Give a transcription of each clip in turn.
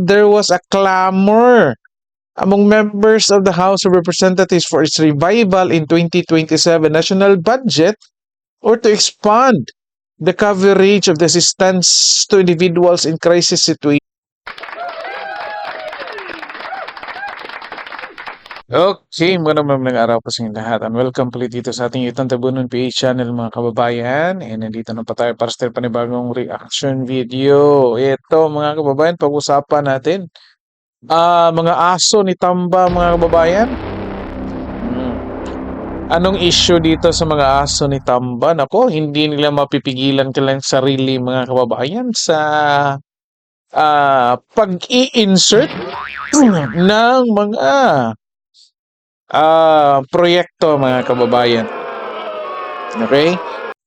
there was a clamor among members of the House of Representatives for its revival in 2027 national budget or to expand the coverage of the assistance to individuals in crisis situations. Okay, magandang magandang araw po sa inyong lahat and welcome po dito sa ating Yutang Tabunon PH channel mga kababayan and nandito na pa tayo para sa panibagong reaction video. Ito mga kababayan, pag-usapan natin ah mga aso ni Tamba mga kababayan. Hmm. Anong issue dito sa mga aso ni Tamba? Nako, hindi nila mapipigilan kailang sarili mga kababayan sa ah pag-i-insert ng mga ah proyekto mga kababayan. Okay?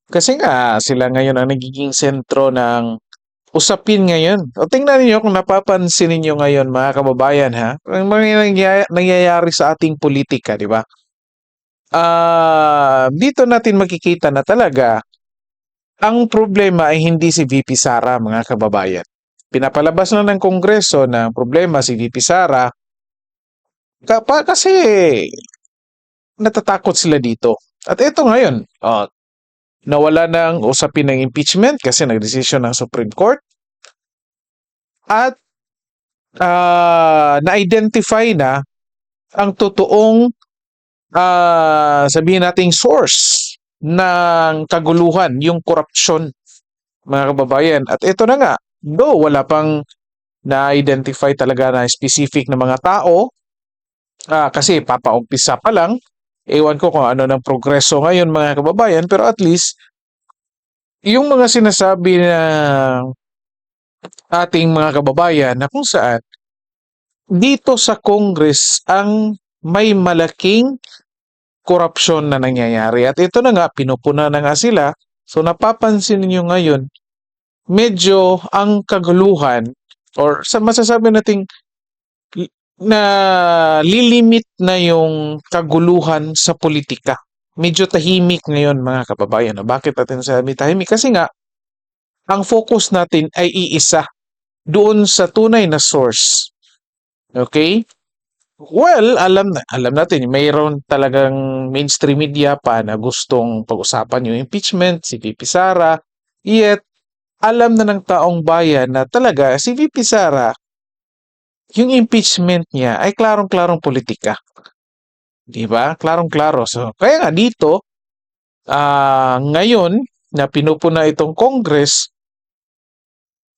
Kasi nga sila ngayon ang nagiging sentro ng usapin ngayon. O tingnan niyo kung napapansin niyo ngayon mga kababayan ha, ang mga nangyaya- nangyayari sa ating politika, di ba? Ah, dito natin makikita na talaga ang problema ay hindi si VP Sara mga kababayan. Pinapalabas na ng Kongreso na problema si VP Sara Kapa kasi natatakot sila dito. At ito ngayon, oh, nawala ng usapin ng impeachment kasi nagdesisyon ng Supreme Court. At ah, na-identify na ang totoong ah, sabihin nating source ng kaguluhan, yung corruption, mga kababayan. At ito na nga, though wala pang na-identify talaga na specific na mga tao, Ah, kasi papaumpisa pa lang, ewan ko kung ano ng progreso ngayon mga kababayan, pero at least yung mga sinasabi na ating mga kababayan na kung saan dito sa Congress ang may malaking korupsyon na nangyayari. At ito na nga, pinupuna na nga sila. So napapansin niyo ngayon, medyo ang kaguluhan or sa masasabi nating na lilimit na yung kaguluhan sa politika. Medyo tahimik ngayon mga kababayan. Bakit natin sabi tahimik? Kasi nga, ang focus natin ay iisa doon sa tunay na source. Okay? Well, alam na, alam natin, mayroon talagang mainstream media pa na gustong pag-usapan yung impeachment, si VP Sara, yet alam na ng taong bayan na talaga si VP Sara yung impeachment niya ay klarong-klarong politika. 'Di ba? Klarong-klaro. So, kaya nga dito, ah ngayon na pinupuna itong Congress,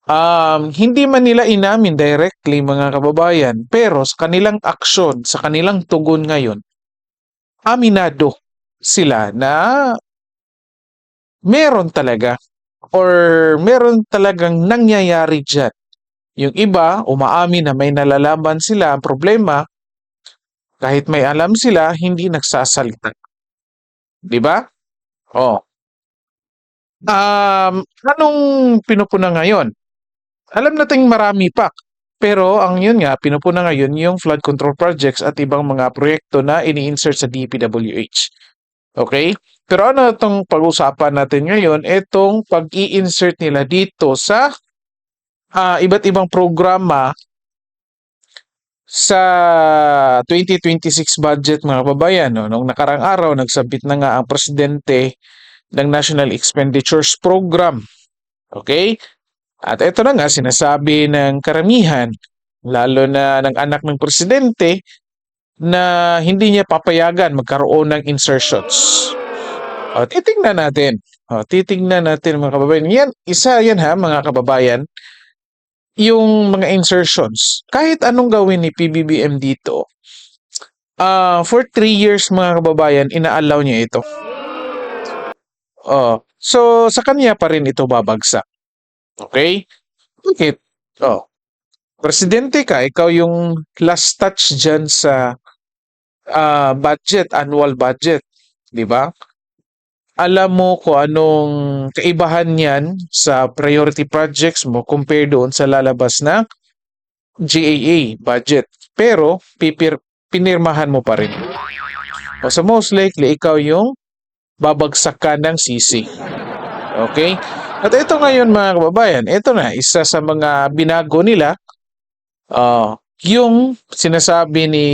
um, hindi man nila inamin directly mga kababayan, pero sa kanilang aksyon, sa kanilang tugon ngayon, aminado sila na meron talaga or meron talagang nangyayari dyan yung iba, umaamin na may nalalaman sila ang problema, kahit may alam sila, hindi nagsasalita. Di ba? Oh. Um, anong pinupuna ngayon? Alam nating marami pa. Pero ang yun nga, pinupuna ngayon yung flood control projects at ibang mga proyekto na ini-insert sa DPWH. Okay? Pero ano itong pag-usapan natin ngayon? Itong pag-i-insert nila dito sa ah, iba't ibang programa sa 2026 budget mga kababayan. No? Noong nakarang araw, nagsabit na nga ang presidente ng National Expenditures Program. Okay? At ito na nga, sinasabi ng karamihan, lalo na ng anak ng presidente, na hindi niya papayagan magkaroon ng insertions. O, titingnan natin. O, titingnan natin mga kababayan. Yan, isa yan ha mga kababayan yung mga insertions, kahit anong gawin ni PBBM dito, uh, for three years mga kababayan, ina-allow niya ito. Oh, so sa kanya pa rin ito babagsak. Okay? Bakit? Oh, presidente ka, ikaw yung last touch dyan sa uh, budget, annual budget. Di ba? Alam mo kung anong kaibahan niyan sa priority projects mo compare doon sa lalabas na GAA budget. Pero pipir, pinirmahan mo pa rin. O so most likely, ikaw yung babagsakan ng CC. Okay? At ito ngayon mga kababayan, ito na, isa sa mga binago nila Ah, yung sinasabi ni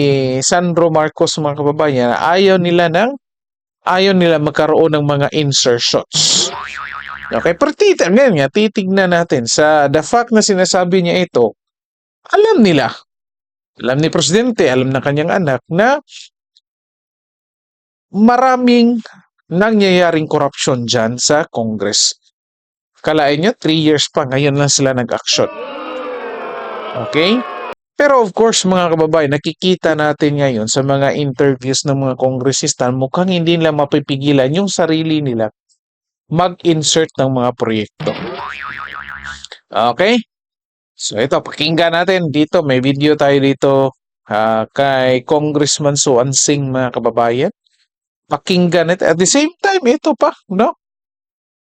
Sandro Marcos mga kababayan, ayaw nila ng ayaw nila magkaroon ng mga insertions. Okay, pero titignan ngayon nga, titignan natin sa the fact na sinasabi niya ito, alam nila, alam ni Presidente, alam ng kanyang anak na maraming nangyayaring korupsyon dyan sa Congress. Kalain nyo, three years pa, ngayon lang sila nag-action. Okay? Pero of course, mga kababayan, nakikita natin ngayon sa mga interviews ng mga kongresista, mukhang hindi nila mapipigilan yung sarili nila mag-insert ng mga proyekto. Okay? So ito, pakinggan natin dito. May video tayo dito ah, kay Congressman Suan Singh, mga kababayan. Pakinggan it. At the same time, ito pa, no?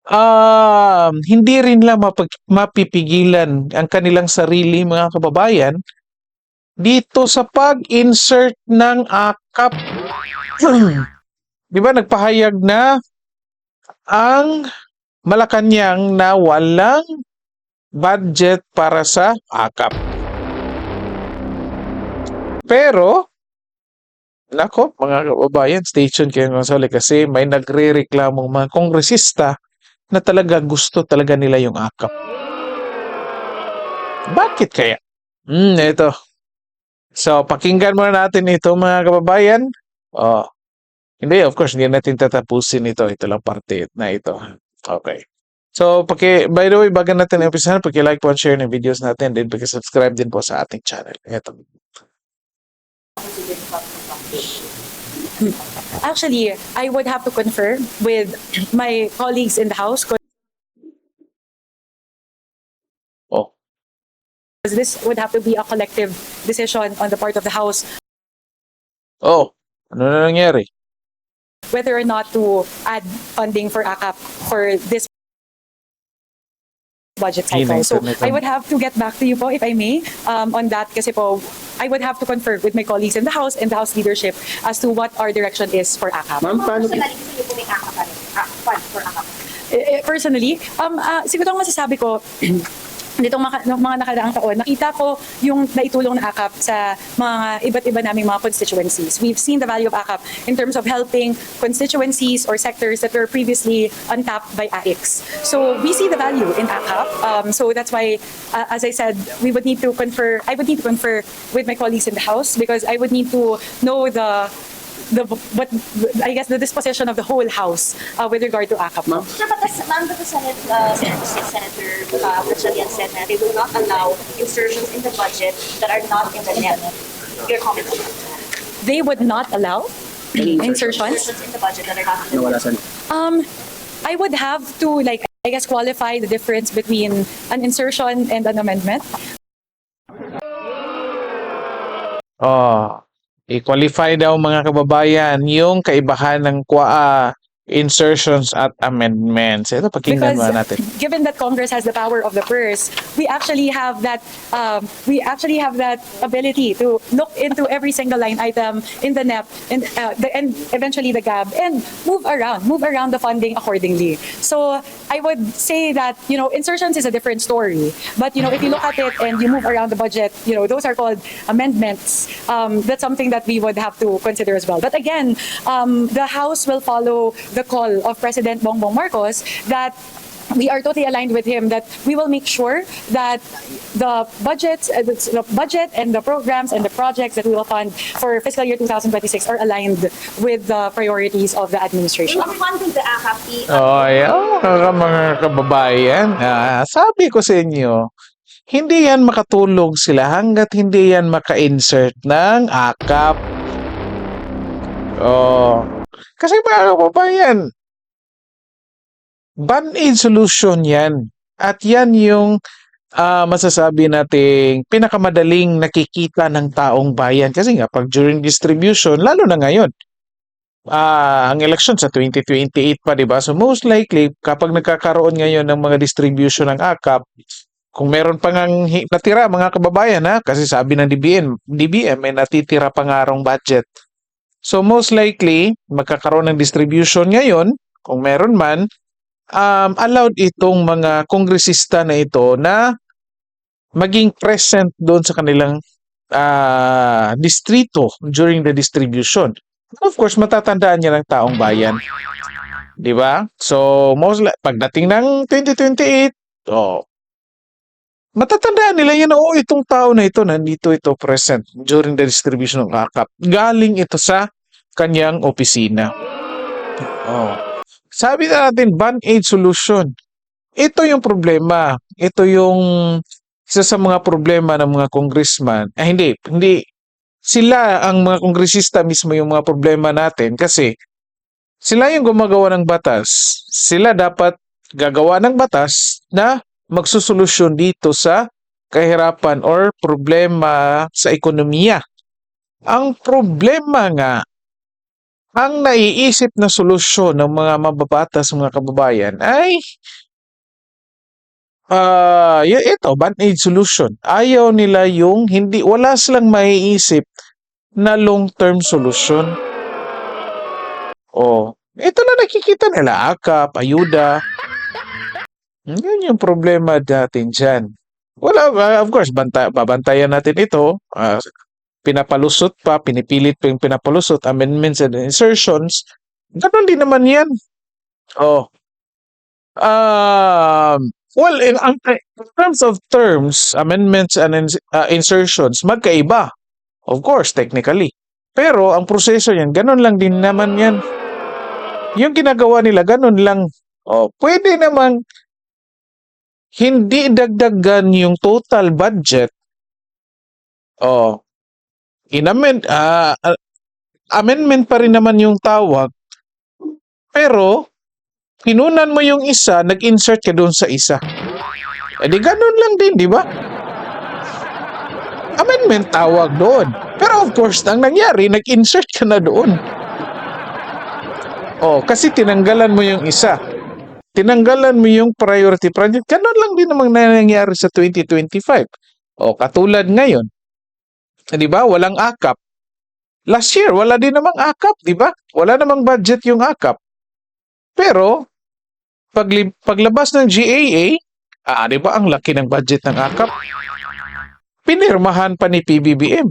Um, hindi rin lang mapipigilan ang kanilang sarili, mga kababayan, dito sa pag-insert ng akap. Di ba nagpahayag na ang Malacanang na walang budget para sa akap. Pero, nako, mga kababayan, stay tuned kayo ng sali kasi may nagre-reklamong mga kongresista na talaga gusto talaga nila yung akap. Bakit kaya? Hmm, ito. So, pakinggan muna natin ito mga kababayan. Oh, hindi, of course, hindi natin tatapusin ito. Ito lang parte na ito. Okay. So, paki, by the way, bago natin umpisahan, paki-like po at share ng videos natin, din paki-subscribe din po sa ating channel. Ito. Actually, I would have to confer with my colleagues in the House because this would have to be a collective decision on the part of the House oh, ano na nangyari? whether or not to add funding for ACAP for this budget cycle. So Internet I would have to get back to you po if I may um, on that kasi po I would have to confer with my colleagues in the House and the House leadership as to what our direction is for ACAP. Ma'am, paano Personally, gusto niyo po may akap pa rin. Ah, fund for akap. Eh, eh, personally, um, ah, siguro ang masasabi ko, nitong mga, mga nakaraang taon, nakita ko yung naitulong na AKAP sa mga iba't iba naming mga constituencies. We've seen the value of AKAP in terms of helping constituencies or sectors that were previously untapped by AIX. So we see the value in AKAP. Um, so that's why, uh, as I said, we would need to confer, I would need to confer with my colleagues in the House because I would need to know the the what I guess the disposition of the whole house uh, with regard to AKAP. Ma'am? Sir, but the, ma'am, but the Senate, uh, Senator, Senator uh, Gatchalian said that they will not allow insertions in the budget that are not in the net. Your comment on that? They would not allow insertions. Insertions in the budget that are not in the nawala net. sa Um, I would have to like I guess qualify the difference between an insertion and an amendment. Oh, i-qualify daw mga kababayan yung kaibahan ng kwa insertions at amendments. Ito, pakinggan Because natin. given that Congress has the power of the purse, we actually have that um, we actually have that ability to look into every single line item in the NEP and uh, the, and eventually the GAB and move around, move around the funding accordingly. So I would say that you know insertions is a different story, but you know if you look at it and you move around the budget, you know those are called amendments. Um, that's something that we would have to consider as well. But again, um, the House will follow the call of President Bongbong Marcos that we are totally aligned with him that we will make sure that the budgets, uh, the the budget and the programs and the projects that we will fund for fiscal year 2026 are aligned with the priorities of the administration. Funding the i- Oh, mga, mga kababayan. Ah, sabi ko sa inyo, hindi yan makatulog sila hanggat hindi yan maka-insert ng akap. Oh, kasi mga kababayan, ban-aid solution yan. At yan yung ah, masasabi nating pinakamadaling nakikita ng taong bayan. Kasi nga, pag during distribution, lalo na ngayon, ah ang election sa 2028 pa, di ba? So most likely, kapag nagkakaroon ngayon ng mga distribution ng AKAP, kung meron pa ngang natira, mga kababayan, ha? Kasi sabi ng DBM, DBM, may natitira pa nga rong budget. So most likely, magkakaroon ng distribution ngayon, kung meron man, um, allowed itong mga kongresista na ito na maging present doon sa kanilang ah, distrito during the distribution. Of course, matatandaan niya ng taong bayan. Di ba? So, most pagdating ng 2028, oh, matatandaan nila yan, oh, itong tao na ito, nandito ito present during the distribution ng akap. Galing ito sa kanyang opisina. Oh. Sabi na natin, band-aid solution. Ito yung problema. Ito yung isa sa mga problema ng mga congressman. Ah, hindi, hindi. Sila ang mga kongresista mismo yung mga problema natin kasi sila yung gumagawa ng batas. Sila dapat gagawa ng batas na magsusolusyon dito sa kahirapan or problema sa ekonomiya. Ang problema nga, ang naiisip na solusyon ng mga mababatas mga kababayan ay y- ito, band-aid solution. Ayaw nila yung hindi, wala silang maiisip na long-term solution. Oh, ito na nakikita nila, akap, ayuda. Yun yung problema natin dyan. Wala, ah, of course, banta, babantayan natin ito. Ah, pinapalusot pa, pinipilit pa yung pinapalusot, amendments and insertions. Ganon din naman yan. Oh. Um, well, in, in terms of terms, amendments and ins- ah, insertions, magkaiba. Of course, technically. Pero ang proseso yan, ganon lang din naman yan. Yung ginagawa nila, ganon lang. Oh, pwede namang hindi dagdagan yung total budget. Oh, inamend, ah, amendment pa rin naman yung tawag. Pero, kinunan mo yung isa, nag-insert ka doon sa isa. Eh di ganun lang din, di ba? Amendment tawag doon. Pero of course, ang nangyari, nag-insert ka na doon. Oh, kasi tinanggalan mo yung isa. Tinanggalan mo yung priority project. Ganun lang din namang nangyari sa 2025. Oh, katulad ngayon. Di ba? Walang akap. Last year, wala din namang akap, di ba? Wala namang budget yung akap. Pero, pagli- paglabas ng GAA, ah, di ba, ang laki ng budget ng akap. Pinirmahan pa ni PBBM.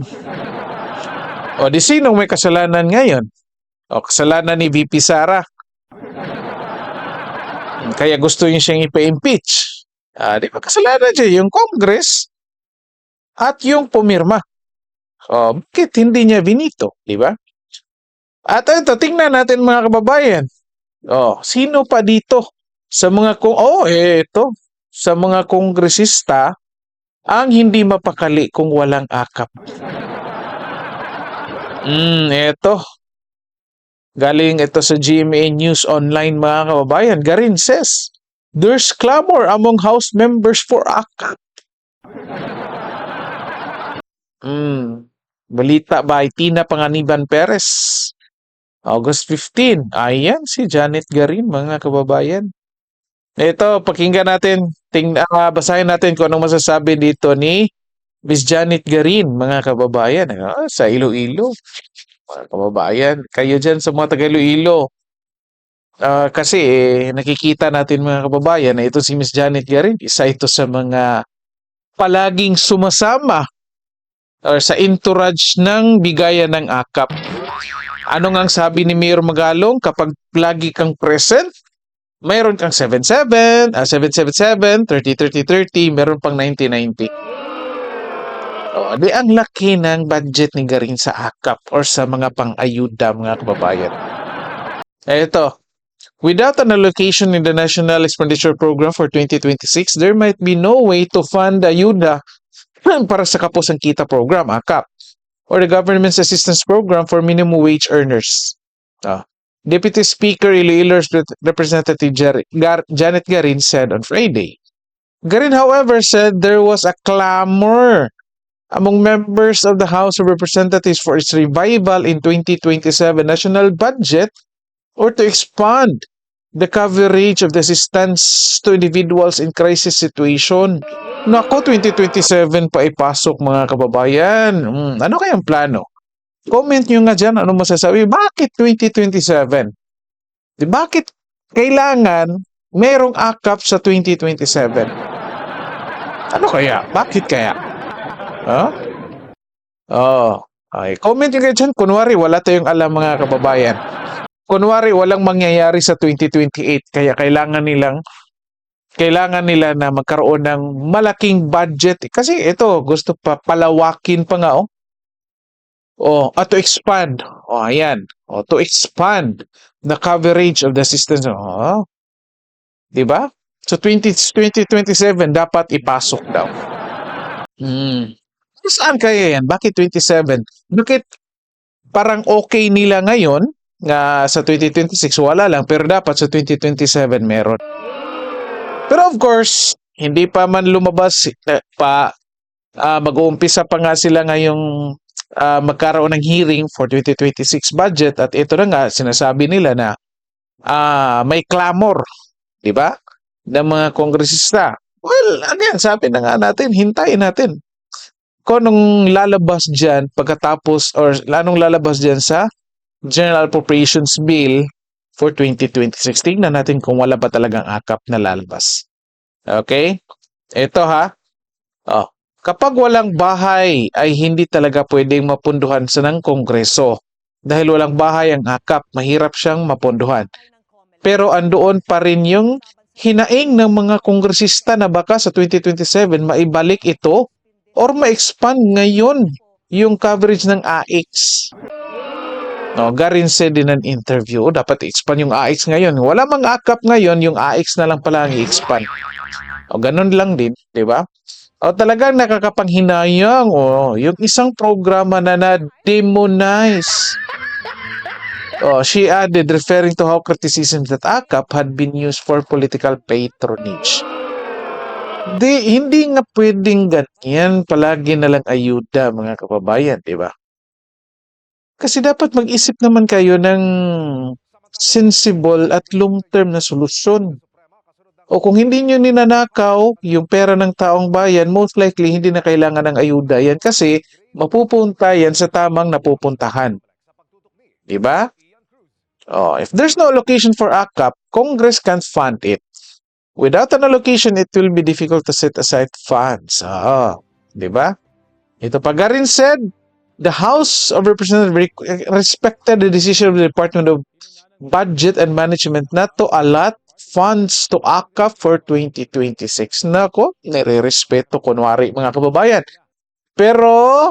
O, di sinong may kasalanan ngayon? O, kasalanan ni VP Sara. Kaya gusto niya siyang ipa-impeach. Ah, di ba, kasalanan siya yung Congress at yung pumirma. O, bakit hindi niya binito? Di ba? At ito, tingnan natin mga kababayan. Oh, sino pa dito sa mga kung oh eto sa mga kongresista ang hindi mapakali kung walang akap. Hmm, eto. Galing ito sa GMA News Online mga kababayan. Garin says, there's clamor among House members for akap. Hmm, balita by Tina Panganiban Perez. August 15. Ayan, si Janet Garin, mga kababayan. Ito, pakinggan natin, ting, ah, basahin natin kung anong masasabi dito ni Miss Janet Garin, mga kababayan. Ah, sa Iloilo. Mga kababayan, kayo dyan sa mga taga Iloilo. Ah, kasi eh, nakikita natin mga kababayan na ito si Miss Janet Garin, isa ito sa mga palaging sumasama or sa entourage ng bigayan ng akap. Ano nga ang sabi ni Mayor Magalong kapag lagi kang present, mayroon kang 77, ah, 777, 30, 30, 30, meron pang 90, 90. Oh, di ang laki ng budget ni Garin sa AKAP or sa mga pang-ayuda mga kababayan. Ito, without an allocation in the National Expenditure Program for 2026, there might be no way to fund ayuda para sa Kapos ang Kita Program, AKAP or the Government's Assistance Program for Minimum Wage Earners. Ah. Deputy Speaker Iloilo's Rep- Representative Jar- Gar- Janet Garin said on Friday. Garin, however, said there was a clamor among members of the House of Representatives for its revival in 2027 national budget or to expand the coverage of the assistance to individuals in crisis situation. Nako, 2027 pa ipasok mga kababayan. Hmm, ano kayang plano? Comment nyo nga dyan, ano masasabi? Bakit 2027? Di bakit kailangan merong akap sa 2027? Ano kaya? Bakit kaya? Huh? Oh, ay, comment nyo kayo. Kunwari, wala tayong alam mga kababayan. Kunwari, walang mangyayari sa 2028. Kaya kailangan nilang kailangan nila na magkaroon ng malaking budget. Kasi ito, gusto pa palawakin pa nga, oh. Oh, at to expand. Oh, ayan. Oh, to expand the coverage of the systems. Oh, 'di ba? So 20, 2027 dapat ipasok daw. Hmm. Saan kaya yan? Bakit 27? Bakit parang okay nila ngayon nga sa 2026 wala lang pero dapat sa 2027 meron. Pero of course, hindi pa man lumabas eh, pa ah, mag-uumpisa pa nga sila ngayong ah, magkaroon ng hearing for 2026 budget at ito na nga sinasabi nila na ah, may clamor, 'di ba? ng mga kongresista. Well, ano yan, sabi na nga natin, hintayin natin. Kung anong lalabas dyan pagkatapos or anong lalabas dyan sa General Appropriations Bill for 2026. Tingnan natin kung wala ba talagang akap na lalabas. Okay? Ito ha. Oh, kapag walang bahay ay hindi talaga pwedeng mapunduhan sa ng Kongreso. Dahil walang bahay ang akap, mahirap siyang mapunduhan. Pero andoon pa rin yung hinaing ng mga kongresista na baka sa 2027 maibalik ito or ma-expand ngayon yung coverage ng AX. No, Garin said in an interview, "Oh, dapat i-expand yung AX ngayon. Wala mang akap ngayon, yung AX na lang pala ang i-expand. O ganun lang din, di ba? O talagang nakakapanghinayang o yung isang programa na na-demonize. Oh, she added, referring to how criticism that AKAP had been used for political patronage. Di, hindi nga pwedeng ganyan. Palagi na lang ayuda, mga kababayan, di ba? Kasi dapat mag-isip naman kayo ng sensible at long-term na solusyon. O kung hindi nyo ninanakaw yung pera ng taong bayan, most likely hindi na kailangan ng ayuda yan kasi mapupunta yan sa tamang napupuntahan. Di ba? Oh, if there's no allocation for ACAP, Congress can't fund it. Without an allocation, it will be difficult to set aside funds. Ah, di ba? Ito pa rin said, the House of Representatives re- respected the decision of the Department of Budget and Management not to allot funds to ACAP for 2026. Nako, nire-respeto kunwari mga kababayan. Pero,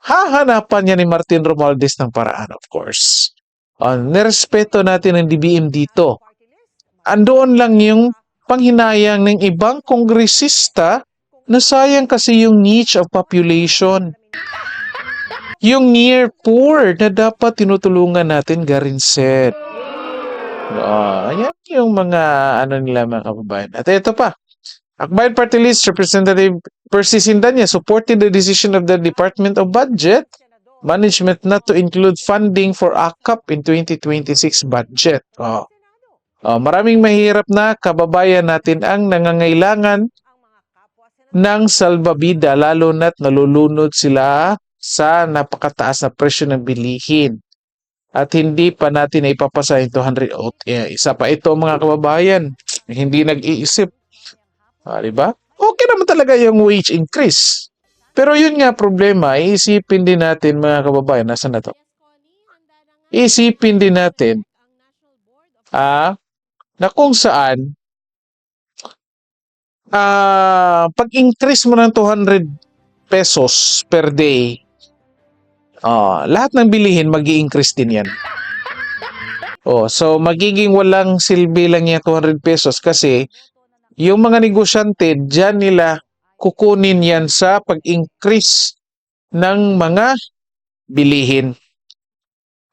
hahanapan niya ni Martin Romualdez ng paraan, of course. Uh, nirespeto natin ang DBM dito. Andoon lang yung panghinayang ng ibang kongresista na sayang kasi yung niche of population. Yung near poor na dapat tinutulungan natin, Garin said. Ah, ayan yung mga ano nila mga kababayan. At ito pa. Akbayan Party List Representative Percy Sindanya supported the decision of the Department of Budget Management not to include funding for AKAP in 2026 budget. Oh. Oh, maraming mahirap na kababayan natin ang nangangailangan ng salbabida lalo na't nalulunod sila sa napakataas na presyo ng bilihin. At hindi pa natin ipapasa yung 200 out. Eh, isa pa ito mga kababayan, hindi nag-iisip. Ah, di ba? Okay naman talaga yung wage increase. Pero yun nga problema, iisipin din natin mga kababayan, nasa na to? Isipin din natin ah, na kung saan ah, pag-increase mo ng 200 pesos per day, ah, lahat ng bilihin mag increase din yan. Oh, so magiging walang silbi lang yung 200 pesos kasi yung mga negosyante, dyan nila kukunin yan sa pag-increase ng mga bilihin.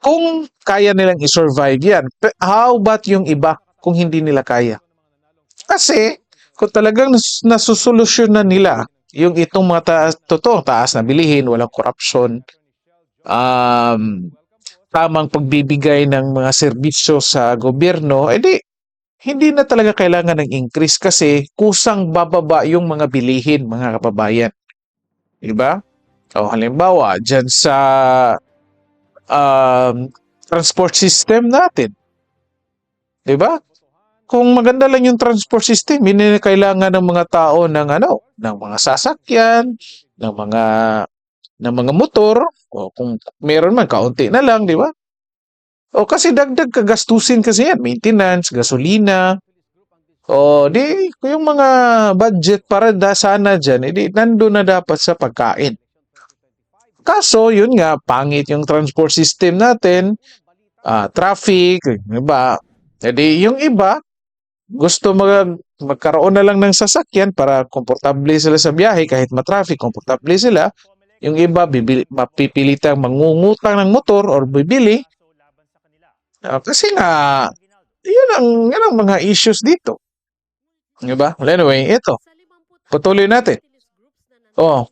Kung kaya nilang i-survive yan, how about yung iba kung hindi nila kaya? Kasi kung talagang nas- nasusolusyon na nila yung itong mga taas, totoo, taas na bilihin, walang corruption, um, tamang pagbibigay ng mga serbisyo sa gobyerno, edi hindi na talaga kailangan ng increase kasi kusang bababa yung mga bilihin, mga kababayan. Diba? O halimbawa, dyan sa um, transport system natin. Diba? Kung maganda lang yung transport system, hindi na kailangan ng mga tao ng ano, ng mga sasakyan, ng mga ng mga motor, o kung meron man kaunti na lang, di ba? O kasi dagdag kagastusin kasi yan, maintenance, gasolina. O di yung mga budget para da sana diyan, edi nandoon na dapat sa pagkain. Kaso, yun nga, pangit yung transport system natin, ah, traffic, di ba? Edi yung iba, gusto mag magkaroon na lang ng sasakyan para komportable sila sa biyahe kahit matraffic, komportable sila. Yung iba, bibili, mapipilitang mangungutang ng motor or bibili. Ah, kasi nga, yun ang, yun ang mga issues dito. Di ba? Well, anyway, ito. Patuloy natin. Oh,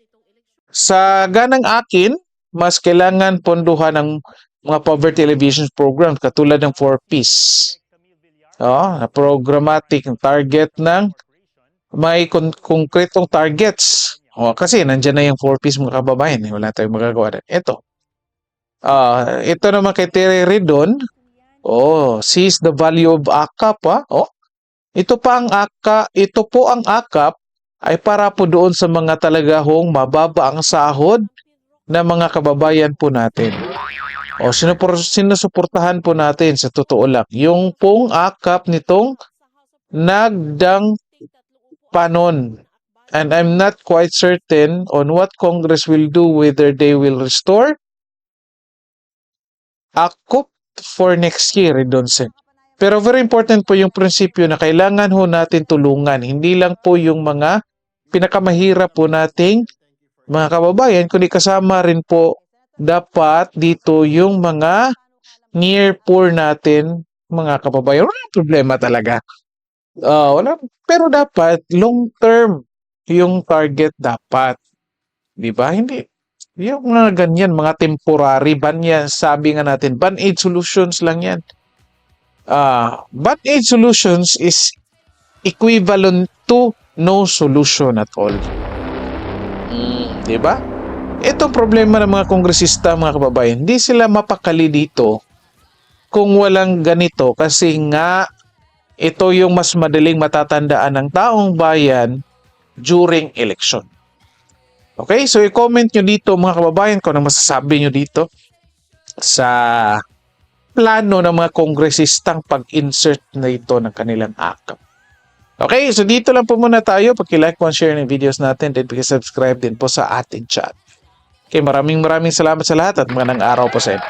sa ganang akin, mas kailangan ponduhan ng mga poverty alleviation programs katulad ng 4Ps. Oh, na programmatic target ng may kon- konkretong targets. Oh, kasi nandiyan na yung 4Ps mga kababayan, eh, wala tayong magagawa. Ito. Ah, ito naman kay Terry Ridon. Oh, sees the value of AKAP, ah. Oh, ito pa ang AKA, ito po ang AKAP ay para po doon sa mga talaga hong mababa ang sahod ng mga kababayan po natin. O sinupor, sinusuportahan po natin sa totoo lang. Yung pong akap nitong nagdang panon. And I'm not quite certain on what Congress will do whether they will restore akop for next year, Redonsen. Pero very important po yung prinsipyo na kailangan ho natin tulungan. Hindi lang po yung mga pinakamahirap po nating mga kababayan, kundi kasama rin po dapat dito yung mga near poor natin, mga kababayan. Wala problema talaga. Ah, wala. Pero dapat long term yung target dapat. Di ba? Hindi. Yung mga ganyan, mga temporary ban yan, sabi nga natin, ban-aid solutions lang yan. Ah, ban-aid solutions is equivalent to no solution at all. Mm, 'di ba? Ito problema ng mga kongresista, mga kababayan. Hindi sila mapakali dito kung walang ganito kasi nga ito yung mas madaling matatandaan ng taong bayan during election. Okay, so i-comment nyo dito mga kababayan kung ano masasabi nyo dito sa plano ng mga kongresistang pag-insert na ito ng kanilang akap. Okay, so dito lang po muna tayo. Pag-like and share ng videos natin, then subscribe din po sa ating chat. Okay, maraming maraming salamat sa lahat at magandang araw po sa inyo.